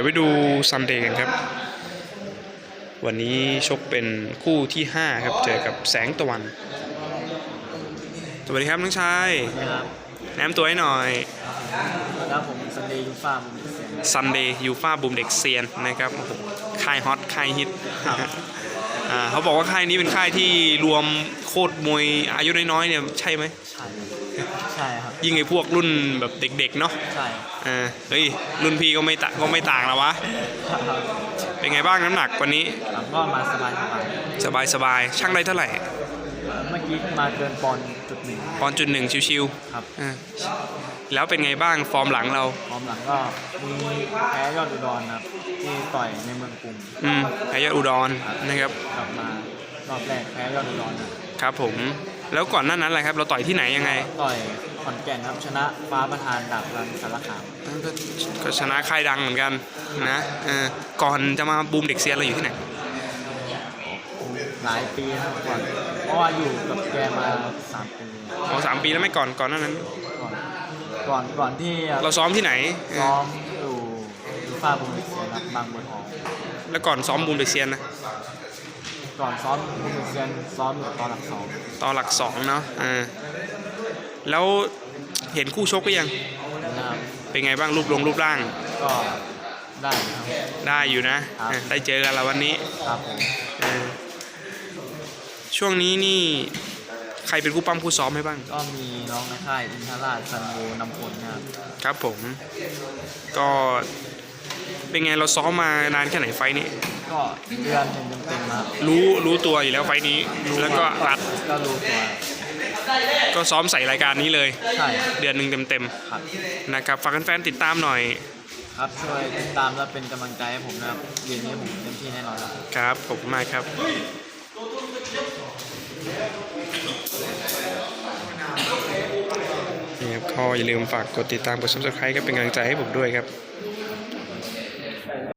ดี๋ยวไปดูซันเดย์กันครับ วันนี้ชกเป็นคู่ที่ 5 ครับ เจอกับแสงตะวัน สวัสดีครับน้องชายครับแนะนำตัวให้หน่อยแล้วผมซันเดย์ยูฟ่าผมเสียงซันเดย์ยูฟาบูมเด็กเซียนนะครับโอ้โหค่ายฮอตค่ายฮิต อ่าเขาบอกว่าค่ายนี้เป็นค่ายที่รวม โคตรมวยอายุน้อยๆเนี่ยใช่ไหมใช่ใช่ครับ ยิ่งไอ้พวกรุ่นแบบเด็กๆเนาะใช่อ่าเฮ้ยรุ่นพี่ก็ไม่ตะก็ไม่ต่างแล้ววะครับเป็นไงบ้างน้ำหนักวันนี้ผมก็มาสบายสบายสบายสบายๆช่างได้เท่าไหร่เมื่อกี้มาเกินปอนด์จุดหนึ่งปอนด์จุดหนึ่งชิวครับๆอ่าแล้วเป็นไงบ้างฟอร์มหลังเราพร้อมหลังก็มีแพ้ยอดอุดรครับที่ต่อยในเมืองกรุงอืมพยาอุดรนะครับกลับมารอบแรกแพ้ยอดอุดรนะ ครับผมแล้วก่อนหน้านั้นอะไรครับ เราต่อยที่ไหนยังไง ต่อยขอนแก่นครับชนะฟ้าประธานดาบรันสารคามก็ก็ชนะค่ายดังเหมือนกันนะเออก่อนจะมาบูมเด็กเซียนเราอยู่ที่ไหนหลายปีนะครับก่อนเพราะว่าอยู่กับแกมาสามปีอ๋อสามปีแล้วไม่ก่อนก่อนหน้านั้น ก่อนก่อนก่อนที่เราซ้อมที่ไหนเออซ้อมอยู่ยูฟ่าบุนเดสเซียครับบางบัวทองแล้วก่อนซ้อมบูมเด็กเซียนนะ ก่อนซ้อมบุนเดสเซียนซ้อมอยู่ตอนหลักสองตอนหลักสองเนาะเออแล้วเห็นคู่ชกก็ยัง นะครับเป็นไงบ้างรูปลงรูปร่าง ก็ได้นะครับ ได้อยู่นะครับเออได้เจอกันแล้ววันนี้ครับผมเออช่วงนี้นี่ใครเป็นคู่ปั้มคู่ซ้อมให้บ้าง ก็มีน้องในค่ายอินทราชซันโวน้ำพลนะครับ ครับผม ก็ เป็นไงเราซ้อมมานานแค่ไหนไฟล์นี้ ก็เดือนหนึ่งเต็มๆครับรู้รู้ตัวอยู่แล้วไฟล์นี้แล้วก็อัดก็รู้ตัวก็ซ้อมใส่รายการนี้เลย ใช่เดือนหนึ่งเต็มครับๆนะครับฝากแฟนๆติดตามหน่อยครับช่วยติดตามและเป็นกำลังใจให้ผมนะครับเรียนนี้ผมเต็มที่แน่นอนครับ ครับขอบคุณมากครับนี่ครับก็อย่าลืมฝากกดติดตามกด subscribe ก็เป็นกำลังใจให้ผมด้วยครับ